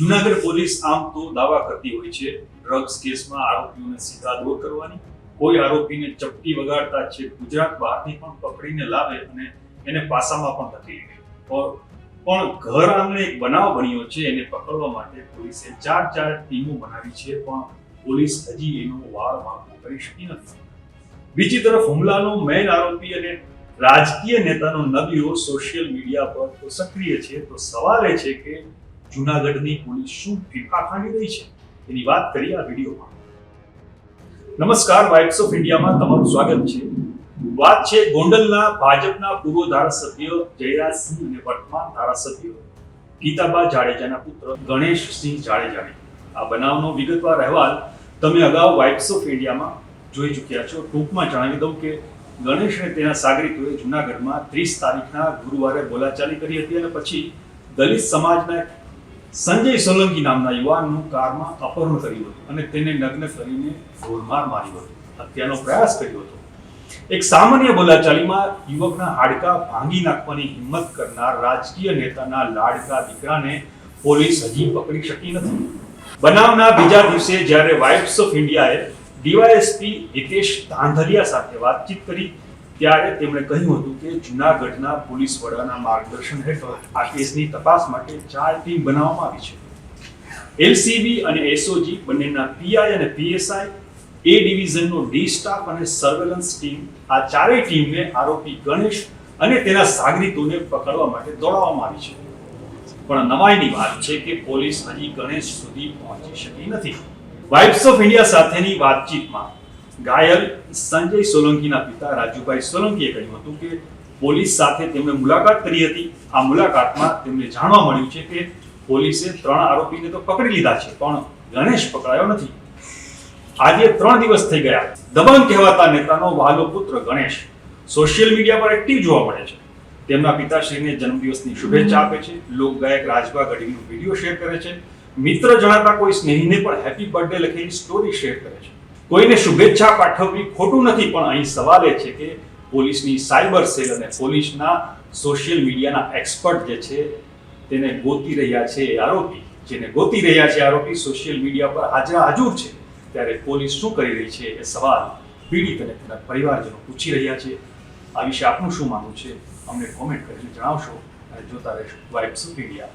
Junagadh police આમ તો દાવા કરતી હોય છે. ડ્રગ્સ કેસમાં આરોપીઓને સીધા દૂર કરવાની. કોઈ આરોપીને ચપટી વગાડતા છે ગુજરાત બહારથી પણ પકડીને લાવે અને એને પાસામાં પણ ધકેલી પણ ઘર આંગણે એક બનાવ બન્યો છે, એને પકડવા માટે પોલીસે ચાર ચાર ટીમો બનાવી છે, પણ પોલીસ હજી એનો વાળ વાંકો કરી શકી નથી. બીજી તરફ હુમલાનો મેઇન આરોપી અને રાજકીય નેતાનો નબીઓ સોશિયલ મીડિયા પર તો સક્રિય છે. તો સવાલ એ છે કે જુનાગઢની પોલીસ શું ફીફા ખાંડી રહી છે? એની વાત કરીએ આ વિડીયોમાં. નમસ્કાર, વાઇબ્સ ઓફ ઇન્ડિયામાં તમારું સ્વાગત છે. વાત છે ગોંડલના ભાજપના પૂર્વ ધારાસભ્ય જયરાજસિંહ અને વર્તમાન ધારાસભ્ય ગીતાબા જાડેજાના પુત્ર ગણેશસિંહ જાડેજાની. આ બનાવનો વિગતવાર અહેવાલ તમે અગાઉ વાઇબ્સ ઓફ ઇન્ડિયામાં જોઈ ચૂક્યા છો. ટૂંકમાં જણાવી દઉં કે ગણેશ અને તેના સાગરીતોએ જુનાગઢમાં ત્રીસ તારીખના ગુરુવારે બોલાચાલી કરી હતી અને પછી દલિત સમાજના એક સંજય સોલંકી નામના યુવાનનું કારમાં અપહરણ કર્યું હતું અને તેને નગ્ન કરીને ઢોરમાર માર્યો હતો. હત્યાનો પ્રયાસ કર્યો હતો. એક સામાન્ય બોલાચાલીમાં યુવકના હાડકા ભાંગી નાખવાની હિંમત કરનાર રાજકીય નેતાના લાડકા દીકરાને પોલીસ હજી પકડી શકી નથી. બનાવના બીજા દિવસે જ્યારે વાઇફ્સ ઓફ ઇન્ડિયાએ ડીવાયએસપી હિતેશ ધાંધરિયા સાથે વાતચીત કરી ત્યારે તેમણે કહ્યું હતું કે જૂનાગઢના પોલીસ વડાના માર્ગદર્શન હેઠળ આ કેસની તપાસ માટે ચાર ટીમ બનાવવામાં આવી છે. એલસીબી અને એસઓજી બંનેના પીઆઈ અને પીએસઆઈ, એ ડિવિઝનનો ડી સ્ટાફ અને સર્વેલન્સ ટીમ, આ ચારેય ટીમને આરોપી ગણેશ અને તેના સાગરીતોને પકડવા માટે દોડાવવામાં આવી છે. પણ નવાઈની વાત છે કે પોલીસ હજી ગણેશ સુધી પહોંચી શકી નથી. વાઇબ્સ ઓફ ઇન્ડિયા સાથેની વાતચીતમાં ઘાયલ સંજય સોલંકીના પિતા રાજુભાઈ સોલંકીએ કહ્યું હતું કે પોલીસ સાથે તેમણે મુલાકાત કરી હતી. આ મુલાકાતમાં તેમને જાણવા મળ્યું છે કે પોલીસે ત્રણ આરોપીને તો પકડી લીધા છે, પણ ગણેશ પકડાયો નથી. આજે ત્રણ દિવસ થઈ ગયા. દબંગ કહેવાતા નેતાનો વહાલો પુત્ર ગણેશ સોશિયલ મીડિયા પર એક્ટિવ જોવા મળે છે. તેમના પિતાશ્રીને જન્મદિવસની શુભેચ્છા આપે છે. લોકગાયક રાજભા ગઢવીનો વીડિયો શેર કરે છે. મિત્ર જણાતા કોઈ સ્નેહીને પણ હેપી બર્થડે લખેલી સ્ટોરી શેર કરે છે. કોઈને શુભેચ્છા પાઠવવી ખોટું નથી, પણ અહીં સવાલ એ છે કે પોલીસની સાયબર સેલ અને પોલીસના સોશિયલ મીડિયાના એક્સપર્ટ જે છે, તેને ગોતી રહ્યા છે આરોપી. જેને ગોતી રહ્યા છે આરોપી સોશિયલ મીડિયા પર હાજરા હાજર છે. ત્યારે પોલીસ શું કરી રહી છે એ સવાલ પીડિત અને તેના પરિવારજનો પૂછી રહ્યા છે. આ વિશે આપનું શું માનવું છે? અમને કોમેન્ટ કરીને જણાવશો અને જોતા રહેશો. Vibes of India.